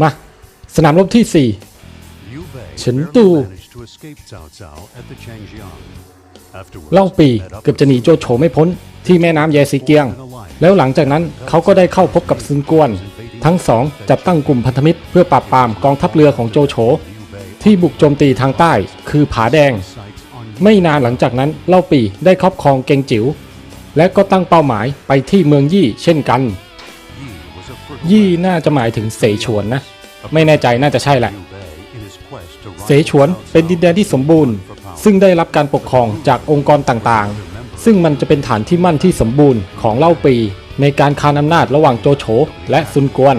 มา สนามรบที่ Liu Bei ฉัน barely ตู่ managed to escape Cao Cao at the Changjiang. Afterwards, 4เล่าปี he met up เกือบจะหนีโจโฉไม่พ้นที่แม่น้ำแยซีเกียง แล้วหลังจากนั้นเขาก็ได้เข้าพบกับซุนกวน ทั้งสองจัดตั้งกลุ่มพันธมิตรเพื่อปราบปรามกองทัพเรือของโจโฉ Liu Bei ที่บุกโจมตีทางใต้คือผาแดง sights on ไม่นานหลังจากนั้นเล่าปีได้ครอบครองเกงจิ๋วและก็ตั้งเป้าหมายไปที่เมืองยี่เช่นกัน ยี่น่าจะหมายถึงเสฉวนนะ ไม่แน่ใจน่าจะใช่แหละ Liu Bei in his quest to เสฉวนเป็นดินแดนที่สมบูรณ์ ซึ่งได้รับการปกครองจากองค์กรต่างๆ ซึ่งมันจะเป็นฐานที่มั่นที่สมบูรณ์ของเล่าปี ในการคานอำนาจระหว่างโจโฉและซุนกวน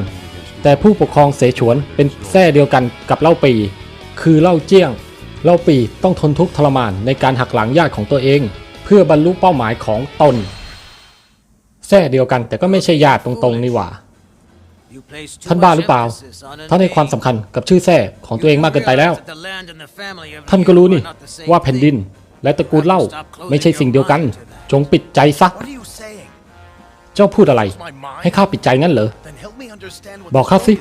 แต่ผู้ปกครองเสฉวนเป็นแท้เดียวกันกับเล่าปี คือเล่าเจี้ยง เล่าปีต้องทนทุกข์ทรมานในการหักหลังญาติของตัวเอง เพื่อบรรลุเป้าหมายของตนแท้เดียวกันแต่ก็ไม่ใช่ญาติตรงๆนี่หว่า ท่านบ้าหรือเปล่า ท่านให้ความสำคัญกับชื่อแท้ของตัวเองมากเกินไปแล้ว ท่านก็รู้นี่ว่าแผ่นดินและตระกูลเล่าไม่ใช่สิ่งเดียวกัน จงปิดใจซะ เจ้าพูดอะไร ให้ข้าปิดใจงั้นเหรอ บอกข้าสิ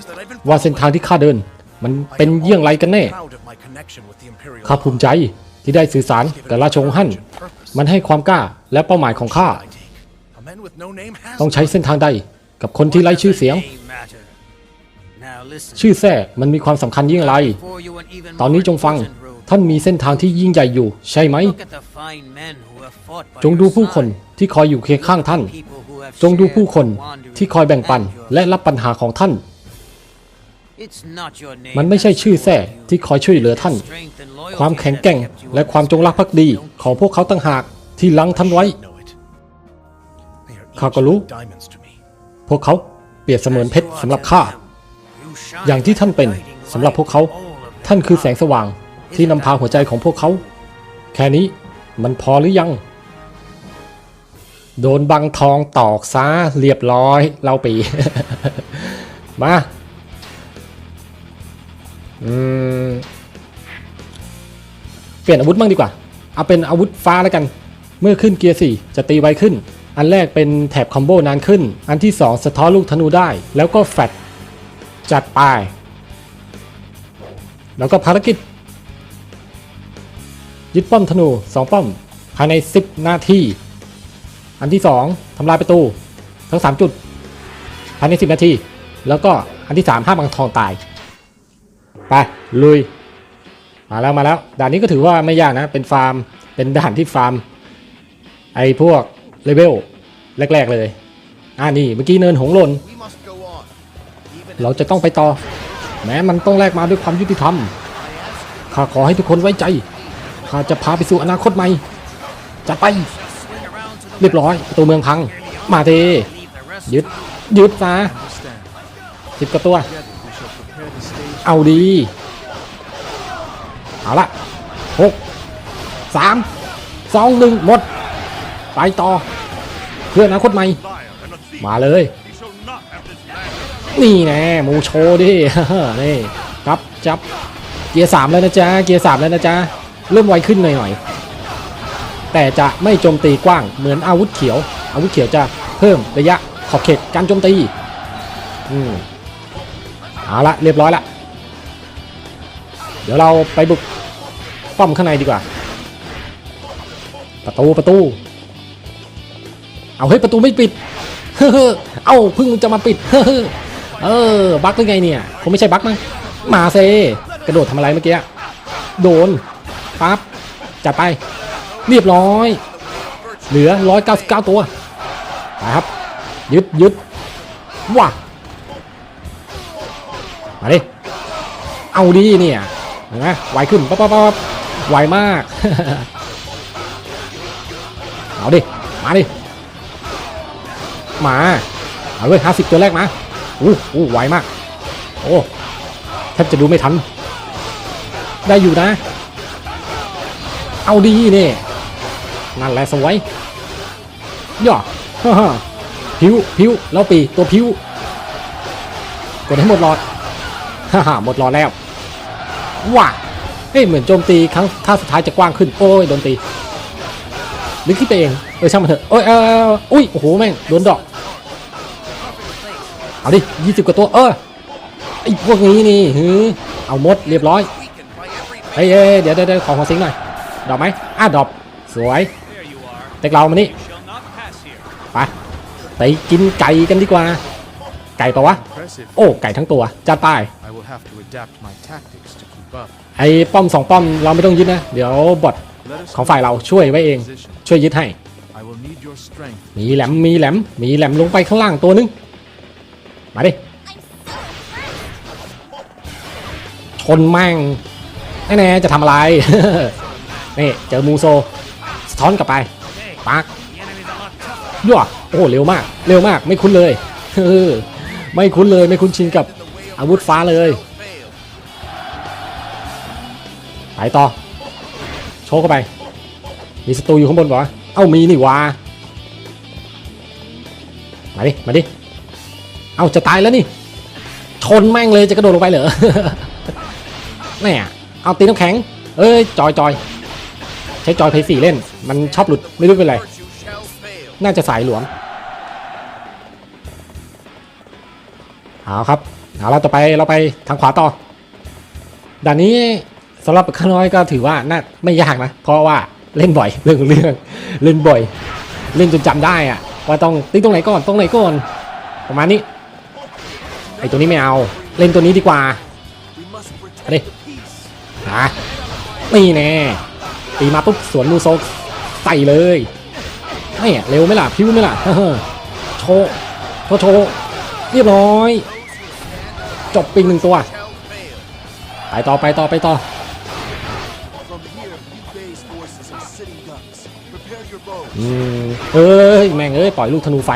ว่าเส้นทางที่ข้าเดิน มันเป็นเยี่ยงไรกันแน่ ข้าภูมิใจที่ได้สื่อสารกับราชวงศ์ฮั่น มันให้ความกล้าและเป้าหมายของข้า ต้องใช้เส้นทางใดกับคนที่ไร้ชื่อเสียง ชื่ชื่ออแท้มันมีความสำคัญยิ่งไร ตอนนี้จงฟัง ท่านมีเส้นทางที่ยิ่งใหญ่อยู่ ใช่ไหม จงดูผู้คนที่คอยอยู่เคียงข้างท่าน จงดูผู้คนที่คอยแบ่งปันและรับปัญหาของท่าน มันไม่ใช่ชื่อแท้ที่คอยช่วยเหลือท่าน ความแข็งแกร่งและความจงรักภักดีของพวกเขาต่างหากที่ลังท่านไว้ know it. They are each ข้าก็รู้ like diamonds to me. พวกเขาเปรียบเสมือนเพชรสำหรับข้า อย่างที่ท่านเป็นสำหรับพวกเขา ท่านคือแสงสว่างที่นำพาหัวใจของพวกเขา แค่นี้มันพอหรือยัง โดนบังทองตอกซะเรียบร้อยเล่าปี มาอืมเปลี่ยนอาวุธบ้างดีกว่า เอาเป็นอาวุธฟ้าแล้วกัน เมื่อขึ้นเกียร์ 4 จะตีไวขึ้น อันแรกเป็นแถบคอมโบนานขึ้น อันที่ 2 สะท้อนลูกธนูได้ แล้วก็แฟด จัดไป แล้วก็ภารกิจ ยึดป้อมธนู 2 ป้อม ภายใน 10 นาที อันที่ 2ทำลายประตู ทั้ง 3 จุด ภายใน 10 นาที แล้วก็อันที่ 3 ห้ามบังทองตาย ไป ลุย มาแล้วมาแล้ว ด่านนี้ก็ถือว่าไม่ยากนะ เป็นฟาร์ม เป็นด่านที่ฟาร์ม ไอ้พวกเลเวลแรก ๆ เลย อ่านี่ เมื่อกี้เนินหงหลน เราจะต้องไปต่อ แม้มันต้องแลกมาด้วยความยุติธรรม ข้าขอให้ทุกคนไว้ใจ ข้าจะพาไปสู่อนาคตใหม่จัดไป เรียบร้อยประตูเมืองพัง มาเทยึดยึดซะสิบกว่าตัว เอาดี เอาละหกสามสองหนึ่งหมด ไปต่อ เพื่ออนาคตใหม่ มาเลย นี่แน่มูโชดินี่ครับจับเกียร์สามแล้วนะจ๊ะเกียร์สามแล้วนะจ๊ะเริ่มไวขึ้นหน่อยๆแต่จะไม่โจมตีกว้างเหมือนอาวุธเขียว อาวุธเขียวจะเพิ่มระยะขอบเขตการโจมตีอืมเอาละเรียบร้อยละเดี๋ยวเราไปบุกป้อมข้างในดีกว่า ประตูประตู เอาเฮ้ยประตูไม่ปิดเฮ้อเอ้าเพิ่งจะมาปิดเฮ้อ เออบั๊กหรือไงเนี่ยคงไม่ใช่บั๊กมั้งมาเซกระโดดทำอะไรเมื่อกี้โดนปั๊บจัดไป เรียบร้อย เหลือ 199 ตัวไปครับ ยึดยึดว้ามาดิเอาดีเนี่ยเห็นไหมไวขึ้นปั๊บปั๊บปั๊บไวมาก เอาดิ มาดิ มา เอาเลยห้าสิบตัวแรกมา อู้อู้ไวมาก โอ้แทบจะดูไม่ทัน ได้อยู่นะ เอาดีนี่นั่นแหละสวยย่อฮ่าฮ่าพิวพิวแล้วปีตัวพิวกดให้หมดหลอดฮ่าฮ่าหมดหลอดแล้วว้าเฮ้ยเหมือนโจมตีครั้งท่าสุดท้ายจะกว้างขึ้นโอ้ยโดนตีหรือคิดไปเองเออช่างมันเถอะโอ้ยเอออุ้ยโอ้โหแม่งโดนดอก เอาดิยี่สิบกว่าตัว เอออ้พวกนี้นี่หือเอาหมดเรียบร้อยเฮ้ยเดี๋ยวเดี๋ยวขอหัวซิงหน่อยดอปไหมอะดอปสวยเต็กเรามานี่ไปไปกินไก่กันดีกว่า ไก่ปะวะ โอ้ไก่ทั้งตัวจัดไปไอ้ป้อมสองป้อมเราไม่ต้องยึดนะ เดี๋ยวบอทของฝ่ายเราช่วยไว้เอง ช่วยยึดให้ มีแหลมมีแหลมมีแหลมลงไปข้างล่างตัวนึง มาดิ ชนแม่งแน่ๆจะทำอะไร นี่เจอมูโซสะท้อนกลับไปปักยั่วโอ้เร็วมาก เร็วมาก ไม่คุ้นเลยไม่คุ้นเลย ไม่คุ้นชินกับอาวุธฟ้าเลยไปต่อ โชว์เข้าไป มีศัตรูอยู่ข้างบนปะวะเอ้ามีนี่วามาดิ มาดิ เอาจะตายแล้วนี่ ชนแม่งเลยจะกระโดดลงไปเหรอแม่เอาตีน้ำแข็ง เอ้ยจอยจอยใช้จอยเพย์สี่เล่น มันชอบหลุดไม่รู้เป็นไร น่าจะสายหลวม เอาครับ เอาเราต่อไปเราไปทางขวาต่อ ด่านนี้สำหรับข้าน้อยก็ถือว่าน่าไม่ยากนะ เพราะว่าเล่นบ่อยเรื่องของเรื่องเล่นบ่อย เล่นจนจำได้อะว่าต้องตีตรงไหนก่อนตรงไหนก่อนประมาณนี้ ไอตัวนี้ไม่เอา เล่นตัวนี้ดีกว่าเอาดินะนี่แน่ตีมาปุ๊บสวนมูโซใส่เลยไม่อะเร็วไหมล่ะพิ้วไหมล่ะโชว์โชว์โชว์เรียบร้อย จบปิงหนึ่งตัว ไปต่อไปต่อไปต่ออืมเอ้ย แม่งเอ้ย ปล่อยลูกธนูไฟ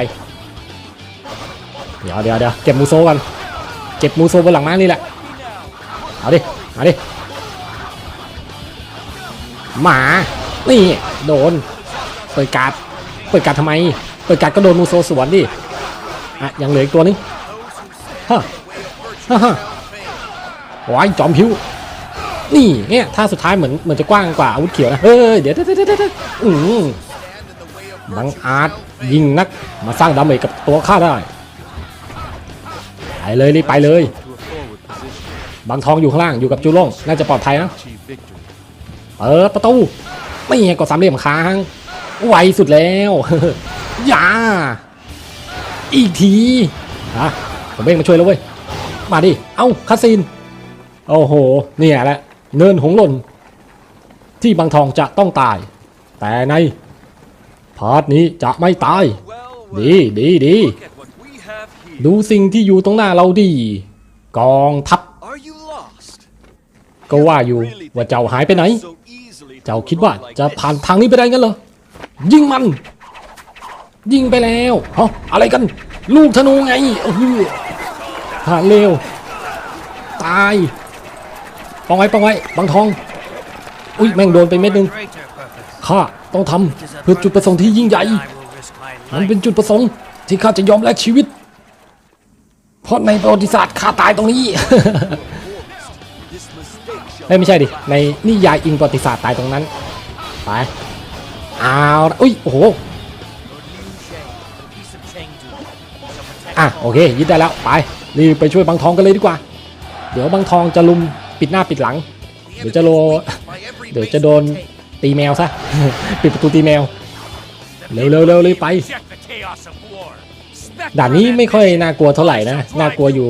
เดี๋ยวเดี๋ยวเดี๋ยวเก็บมูโซกันเก็บมูโซบนหลังม้านี่แหละเอาดิเอาดิหมานี่โดนเปิดการ์ดเปิดการ์ดทำไมเปิดการ์ดก็โดนมูโซสวนดิอะยังเหลืออีกตัวนึงฮะฮ่าฮ่าว้ายจอมพิวนี่เนี่ยท่าสุดท้ายเหมือนเหมือนจะกว้างกว่าอาวุธเขียวนะเฮ้ยเดี๋ยวเดี๋ยวเดี๋ยวเดี๋ยวอืมบังอาจยิงนักมาสร้างดาเมจกับตัวข้าได้ ไปเลยรีบไปเลยบางทองอยู่ข้างล่างอยู่กับจูโล่งน่าจะปลอดภัยนะเปิดประตูไม่ไงกดสามเหลี่ยมค้างไวสุดแล้วอย่าอีกทีอะผมเองมาช่วยแล้วเว้ยมาดิเอ้าคาซีนโอ้โหเนี่ยแหละเนินหงหล่นที่บางทองจะต้องตาย แต่ในพาร์ทนี้จะไม่ตาย ดีดีดี ดูสิ่งที่อยู่ตรงหน้าเราดีกองทัพก็ว่าอยู่ว่าเจ้าหายไปไหน เจ้าคิดว่าจะผ่านทางนี้ไปได้งั้นเหรอยิงมัน ยิงไปแล้วเฮ้อะไรกัน ลูกธนูไงโอ้โหผ่านเร็วตายป้องไว้ป้องไว้บางทอง อุ้ยแม่งโดนไปเม็ดนึงข้าต้องทำเพื่อจุดประสงค์ที่ยิ่งใหญ่ มันเป็นจุดประสงค์ที่ข้าจะยอมแลกชีวิต ราะในประวัติศาสตร์ข้าตายตรงนี้เอ้ยไม่ใช่ดิ ในนิยายอิงประวัติศาสตร์ตายตรงนั้น ไปเอาอุ้ย โอ้โห อะ โอเค ยึดได้แล้ว ไป รีบไปช่วยบางทองกันเลยดีกว่า เดี๋ยวบางทองจะลุมปิดหน้าปิดหลัง เดี๋ยวจะโล เดี๋ยวจะโดนตีแมวซะ ปิดประตูตีแมว เร็วเร็วเร็วรีบไป ด่านนี้ไม่ค่อยน่ากลัวเท่าไหร่นะ น่ากลัวอยู่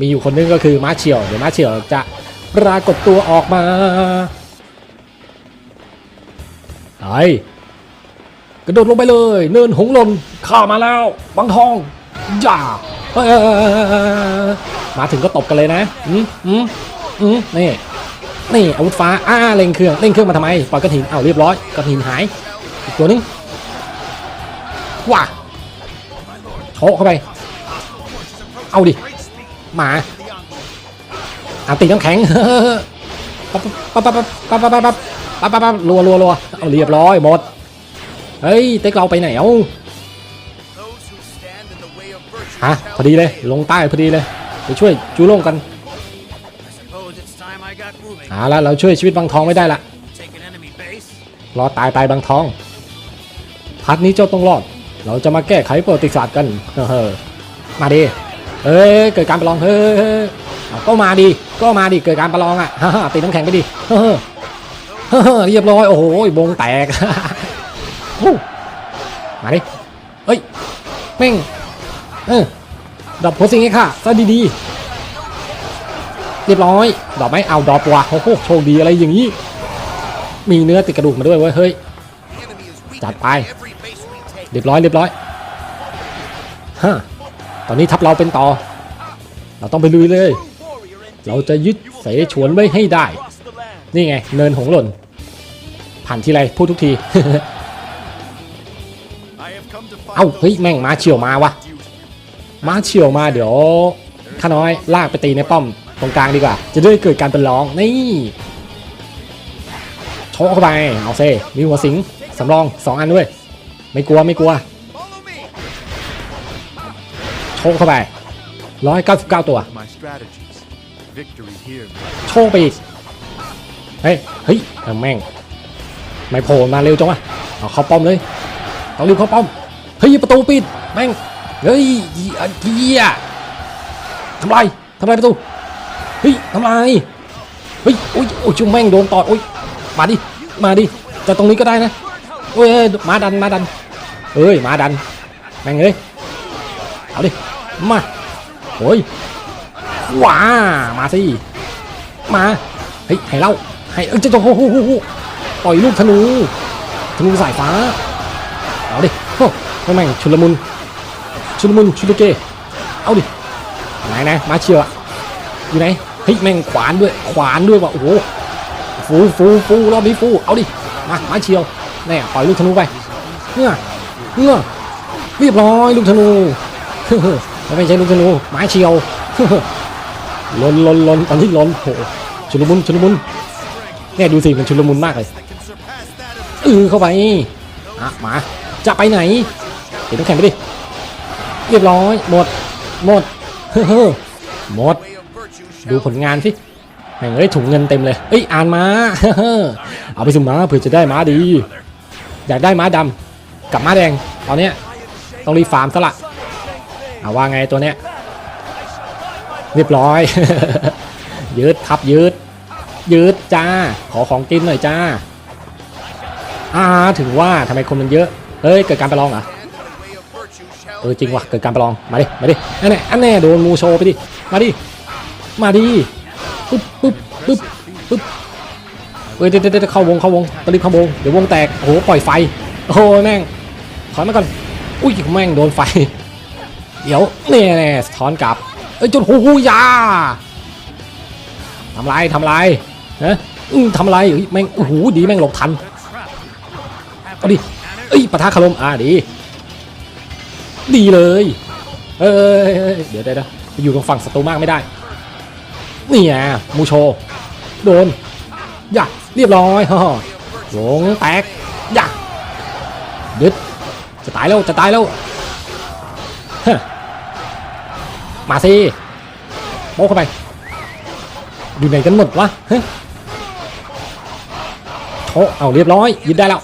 มีอยู่คนนึงก็คือมาเชียว เดี๋ยวมาเชียวจะปรากฏตัวออกมาไอกระโดดลงไปเลย เนินหงลนข้ามาแล้วบางทองอย่ามาถึงก็ตบกันเลยนะ อืมอืมอืมนี่ นี่อาวุธฟ้า อ้าเล่งเครื่อง เล่งเครื่องมาทำไม ปล่อยกระถิน เอ้าเรียบร้อย กระถินหาย อีกตัวนึงว้า โชกเข้าไป เอาดิ หมาอาตีน้ำแข็งปั๊บปั๊บปั๊บปั๊บปั๊บปั๊บปั๊บปั๊บรัวรัวรัวเอาเรียบร้อยหมด เฮ้ย เต็กเราไปไหนเอ้าฮะพอดีเลย ลงใต้พอดีเลย ไปช่วยจูโล่งกันเอาละเราช่วยชีวิตบางทองไม่ได้ละรอตายตายบางทอง พัดนี้เจ้าต้องรอด เราจะมาแก้ไขประวัติศาสตร์กันเฮ้อมาดิเฮ้ยเกิดการประลองเฮ้ยก็มาดิก็มาดิเกิดการประลองอะฮ่าตีน้ำแข็งไปดิเฮ้อเรียบร้อยโอ้โหวงแตกมาดิเฮ้ยแม่งเออดอปโพสิงให้ค่ะซะดีๆเรียบร้อย ดอปไหมเอาดอปว่ะโอ้โหโชคดีอะไรอย่างนี้มีเนื้อติดกระดูกมาด้วยเว้ยเฮ้ยจัดไป เรียบร้อยเรียบร้อยฮะตอนนี้ทัพเราเป็นต่อ เราต้องไปลุยเลย เราจะยึดเสฉวนไว้ให้ได้ นี่ไง เนินหงหล่น ผ่านทีไรพูดทุกที เอ้าเฮ้ยแม่งมาเฉียวมาวะมาเฉียวมาเดี๋ยวข้าน้อยลากไปตีในป้อมตรงกลางดีกว่า จะได้เกิดการเป็นร้องนี่โชกเข้าไปเอาเซมีหัวสิงสำรองสองอันด้วย ไม่กลัวไม่กลัว Follow me. โชกเข้าไปร้อยเก้าสิบเก้าตัว My strategies. Victory here. โชคไปอีกเฮ้ยเฮ้ยเอาแม่งไม่โผล่มาเร็วจังวะเอาเข้าป้อมเลยต้องรีบเข้าป้อมเฮ้ยประตูปิดแม่งเฮ้ยไอ้เหี้ยทำลายทำลายประตูเฮ้ยทำลายเฮ้ยโอ้ยโอ้ยจุงแม่งโดนตอดโอ้ยมาดิมาดิจะตรงนี้ก็ได้นะโอ้ย เอ้ยมาดันมาดันเอ้ยมาดันแม่งเอ้ยเอาดิมาโอ้ยว้ามาสิมาเฮ้ยให้เล่าให้เออจะจะโอ้โหโอ้โหปล่อยลูกธนูธนูสายฟ้าเอาดิโอ้แม่งชุลมุนชุลมุนชุลเกเอาดิไหนนะมาเชียวอะอยู่ไหนเฮ้ยแม่งขวานด้วยขวานด้วยว่ะโอ้โหฟูฟูฟูรอบนี้ฟูเอาดิมามาเชียว แน่ปล่อยลูกธนูไปเนี่ยเนี่ยเรียบร้อยลูกธนูไม่ใช่ลูกธนูไม้เชียวลนลนลนตอนนี้ลนโหชุลมุนชุลมุนเนี่ยดูสิมันชุลมุนมากเลยเออเข้าไปอะมาจะไปไหนเห็นน้ำแข็งไปดิเรียบร้อยหมดหมดเฮ้อหมด ดูผลงานสิแม่งเอ้ยถุงเงินเต็มเลยเอ้ยอ่านมาเอาไปสุ่มมาเผื่อจะได้มาดี อยากได้ม้าดำกับม้าแดงตอนนี้ต้องรีฟาร์มซะละเอาว่าไงตัวเนี้ยเรียบร้อย ยืดครับยืด ยืดจ้า ขอของกินหน่อยจ้าอ่าถึงว่าทำไมคนมันเยอะ เฮ้ย เกิดการประลองเหรอเออจริงว่ะเกิดการประลอง มาดิ มาดิ อันแน่อันแน่โดนมูโชไปดิ มาดิ มาดิ ปึ๊บปึ๊บปึ๊บปึ๊บ เฮ้ยเดี๋ยวเดี๋ยวเดี๋ยวเข้าวงเข้าวงตอนรีบเข้าวงเดี๋ยววงแตกโอ้โหปล่อยไฟโอ้โหแม่งถอนมาก่อนอุ้ยแม่งโดนไฟ เดี๋ยวเนี่ยแน่ถอนกลับเอ้ยจุดหูหูยาทำไรทำไรฮะอืมทำไรเฮ้ยแม่งโอ้โหดีแม่งหลบทันเอาดิเอ้ยปะทะคารมอ่าดี ดีเลย เอ้ยเอ้ยเดี๋ยวเดี๋ยวเดี๋ยวไปอยู่ตรงฝั่งศัตรูมากไม่ได้ นี่ไงมูโช โดนอย่า เรียบร้อยฮ่าหลงแตกย่าดึดจะตายแล้วจะตายแล้วมาสิโป๊เข้าไปอยู่ไหนกันหมดวะเฮ้ยโชเอาเรียบร้อยยึดได้แล้ว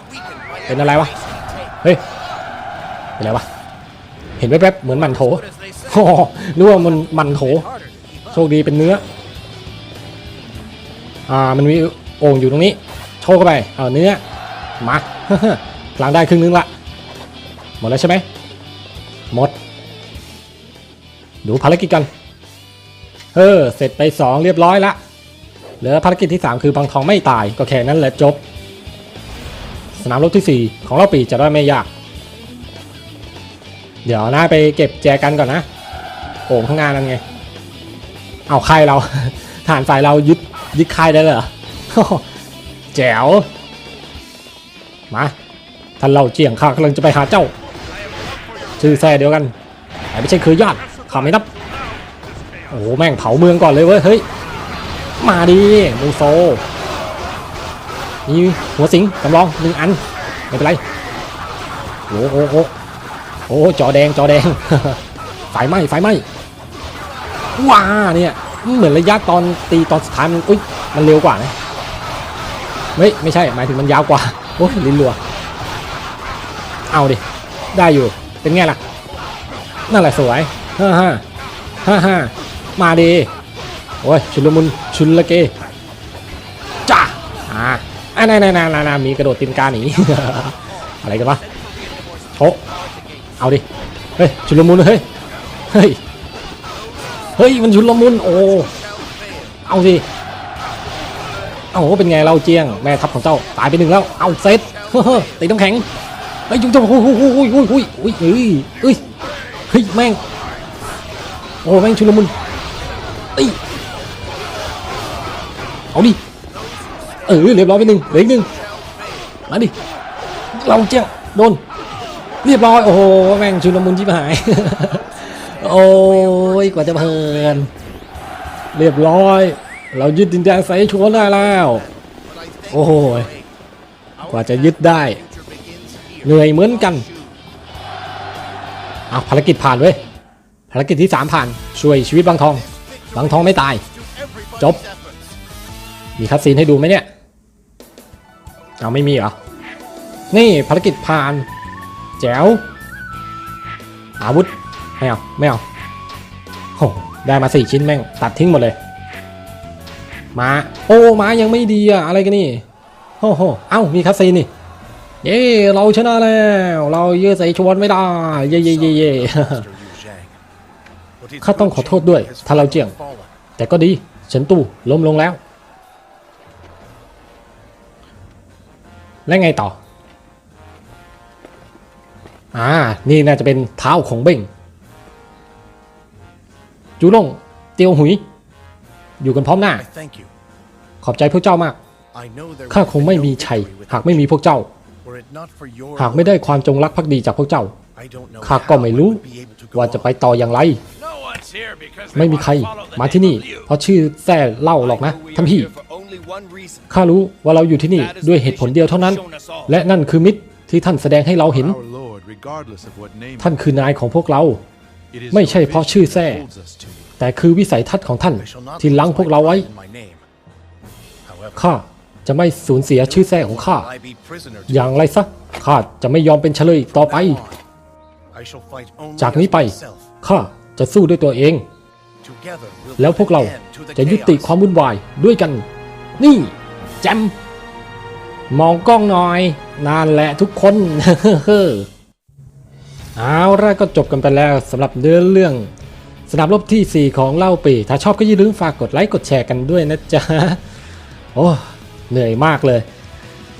เป็นอะไรวะเฮ้ยเป็นอะไรวะเห็นแวบๆเหมือนมันโถโอ้โหนึกว่ามันมันโถโชคดีเป็นเนื้ออ่ามันมี โอ่งอยู่ตรงนี้ โชว์เข้าไป เอาเนื้อ มากลางได้ครึ่งนึงละ หมดแล้วใช่ไหม หมด ดูภารกิจกัน เออ เสร็จไปสองเรียบร้อยละ เหลือภารกิจที่ 3 คือบางทองไม่ตาย ก็แค่นั้นแหละจบ สนามรบที่ 4 ของเราปีจะได้ไม่ยาก เดี๋ยวนะไปเก็บแจกันก่อนนะ โอ่งข้างหน้านั่นไง เอาค่ายเรา ฐานฝ่ายเรายึดยึดค่ายได้เลยเหรอ แจ๋ว มาท่านเราเจียงข้ากำลังจะไปหาเจ้า ชื่อแซ่เดียวกันแต่ไม่ใช่คือยอดข้าไม่นับ โอ้โหแม่งเผาเมืองก่อนเลยเว้ย เฮ้ย มาดีมูโซมีหัวสิงจำลองหนึ่งอัน ไม่เป็นไร โอ้โหโอ้โหโอ้จอแดงจอแดงไฟไหม้ไฟไหม้ว้าเนี่ย เหมือนระยะตอนตีตอนสุดท้ายมันอุ้ยมันเร็วกว่านะ ไม่ไม่ใช่หมายถึงมันยาวกว่าโอ้ยลิ้นรัว เอาดิ ได้อยู่เป็นไงล่ะนั่นแหละสวยฮ่าฮ่าฮ่าฮ่ามาดีโอ้ยชุลมุนชุลเกจ้าอ่าอ่านานานานานามีกระโดดตีนกาหนีอะไรกันวะโชเอาดิเฮ้ยชุลมุนเฮ้ยเฮ้ยเฮ้ยมันชุลมุนโอ้เอาสิ อ้าเป็นไงเราเจียงแม่ทัพของเจ้าตายไปหนึ่งแล้วเอาเซตเฮ้อตีน้ำแข็งเฮ้ยจุ๊บจุ๊บหุยหุยหุยหุยหุยหุยเฮ้ยเฮ้ยเฮ้ยแม่งโอ้แม่งชุลมุนตีเอาดิเออเรียบร้อยไปหนึ่งเหลืออีกหนึ่งมาดิเราเจียงโดนเรียบร้อยโอ้โหแม่งชุลมุนชิบหายโอ้ยกว่าจะเพลินเรียบร้อย เรายึดดินแดนไซชัวได้แล้ว โอ้โหกว่าจะยึดได้ เหนื่อยเหมือนกันเอาภารกิจผ่านเว้ยภารกิจที่ 3 ผ่าน ช่วยชีวิตบางทอง บางทองไม่ตาย จบ มีคัดซีนให้ดูไหมเนี่ย เอาไม่มีเหรอ นี่ภารกิจผ่าน แจ๋ว อาวุธ ไม่เอา ไม่เอาโอ้ได้มาสี่ชิ้นแม่ง ตัดทิ้งหมดเลย มาโอ้มายังไม่ดีอะอะไรกันนี่โอ้โหเอ้ามีคัสซีนนี่เย้เราชนะแล้ว เราเยือใส่ชวนไม่ได้ เย่เย่เย่เย่ข้าต้องขอโทษด้วยถ้าเราเจียง แต่ก็ดีเฉินตู้ล้มลงแล้ว และไงต่อ อ่า นี่น่าจะเป็นเท้าของเบ้งจูล่งเตียวหุย อยู่กันพร้อมหน้า I thank you. ขอบใจพวกเจ้ามาก I know there ข้า would คง have ไม่ been มี no ชัย victory หาก without ไม่มีพวกเจ้า Were it not for your หากไม่ได้ความจงรักภักดีจากพวกเจ้า I don't know ข้าก็ไม่รู้ how I would be able to go ว่าจะ on. ไปต่ออย่างไร No one's here because they ไม่มีใคร wanna follow the มาที่นี่ name of Liu. เพราะชื่อแท้เล่าหรอกนะท่านพี่ ข้ารู้ว่าเราอยู่ที่นี่ด้วยเหตุผลเดียวเท่านั้น และนั่นคือมิตรที่ท่านแสดงให้เราเห็น Our Lord, regardless of what name ท่านคือนายของพวกเรา it is ไม่ your ใช่เพราะ vision ชื่อ that แท้ แต่คือวิสัยทัศน์ของท่านที่ลังพวกเราไว้ ข้าจะไม่สูญเสียชื่อแท้ของข้า อย่างไรซะ ข้าจะไม่ยอมเป็นเฉลยต่อไป จากนี้ไป ข้าจะสู้ด้วยตัวเอง แล้วพวกเราจะยุติความวุ่นวายด้วยกัน นี่แจมมองกล้องหน่อย นานแหละทุกคน เอาละก็จบกันไปแล้วสำหรับเนื้อเรื่อง สนามรบที่ 4 ของเล่าปี ถ้าชอบก็อย่าลืมฝากกดไลค์กดแชร์กันด้วยนะจ๊ะ โอ้ เหนื่อยมากเลย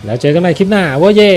แล้วเจอกันใหม่คลิปหน้าว่าเย่